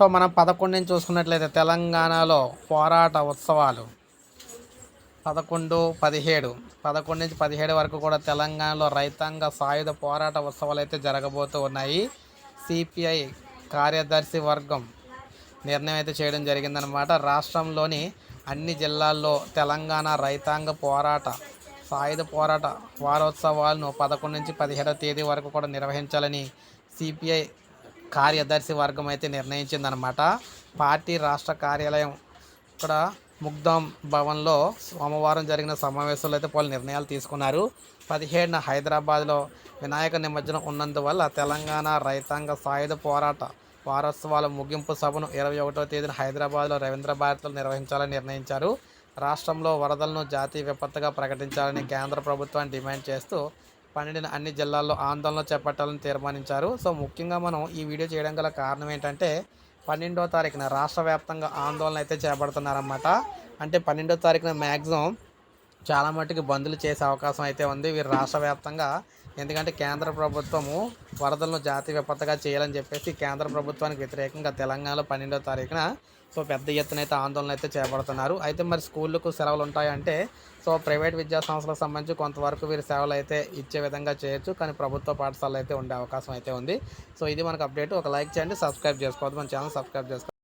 So మనం పదకొండు నుంచి చూసుకున్నట్లయితే తెలంగాణలో పోరాట ఉత్సవాలు. పదకొండు పదిహేడు. పదకొండు నుంచి పదిహేడు వరకు కూడా తెలంగాణలో రైతాంగ సాయుధ పోరాట ఉత్సవాలు అయితే జరగబోతూ ఉన్నాయి. సిపిఐ కార్యదర్శి వర్గం నిర్ణయం అయితే చేయడం జరిగిందనమాట రాష్ట్రంలోని అన్ని జిల్లాల్లో తెలంగాణ రైతాంగ పోరాట సాయుధ పోరాట వారోత్సవాలను పదకొండు నుంచి పదిహేడవ తేదీ వరకు కూడా నిర్వహించాలని సిపిఐ కార్యదర్శి వర్గం అయితే నిర్ణయించిందనమాట పార్టీ రాష్ట్ర కార్యాలయం ఇక్కడ ముగ్ధం భవన్లో సోమవారం జరిగిన సమావేశంలో అయితే పలు నిర్ణయాలు తీసుకున్నారు. పదిహేడున హైదరాబాద్లో వినాయక నిమజ్జనం ఉన్నందువల్ల తెలంగాణ రైతాంగ సాయుధ పోరాట వారోత్సవాల ముగింపు సభను ఇరవై ఒకటో తేదీన హైదరాబాద్లో రవీంద్ర భారతిలో నిర్వహించాలని నిర్ణయించారు. రాష్ట్రంలో వరదలను జాతీయ విపత్తుగా ప్రకటించాలని కేంద్ర ప్రభుత్వాన్ని డిమాండ్ చేస్తూ పన్నెండున అన్ని జిల్లాల్లో ఆందోళన చేపట్టాలని తీర్మానించారు. సో ముఖ్యంగా మనం ఈ వీడియో చేయడం గల కారణం ఏంటంటే పన్నెండో తారీఖున రాష్ట్ర వ్యాప్తంగా ఆందోళన అయితే చేపడుతున్నారన్నమాట. అంటే పన్నెండో తారీఖున మ్యాక్సిమం చాలా మట్టుకు బంద్లు చేసే అవకాశం అయితే ఉంది. వీరు రాష్ట్ర వ్యాప్తంగా. ఎందుకంటే కేంద్ర ప్రభుత్వము వరదలను జాతీయ విపత్తుగా చేయాలని చెప్పేసి కేంద్ర ప్రభుత్వానికి వ్యతిరేకంగా తెలంగాణలో పన్నెండో తారీఖున సో పెద్ద ఎత్తున అయితే ఆందోళన అయితే చేపడుతున్నారు. అయితే మరి స్కూళ్ళకు సెలవులు ఉంటాయంటే సో ప్రైవేట్ విద్యా సంస్థలకు సంబంధించి కొంతవరకు వీరు సేవలు అయితే ఇచ్చే విధంగా చేయొచ్చు. కానీ ప్రభుత్వ పాఠశాలలు అయితే ఉండే అవకాశం అయితే ఉంది. సో ఇది మనకు అప్డేట్. ఒక లైక్ చేయండి సబ్స్క్రైబ్ చేసుకోవద్దు. మన ఛానల్ సబ్స్క్రైబ్ చేసుకోండి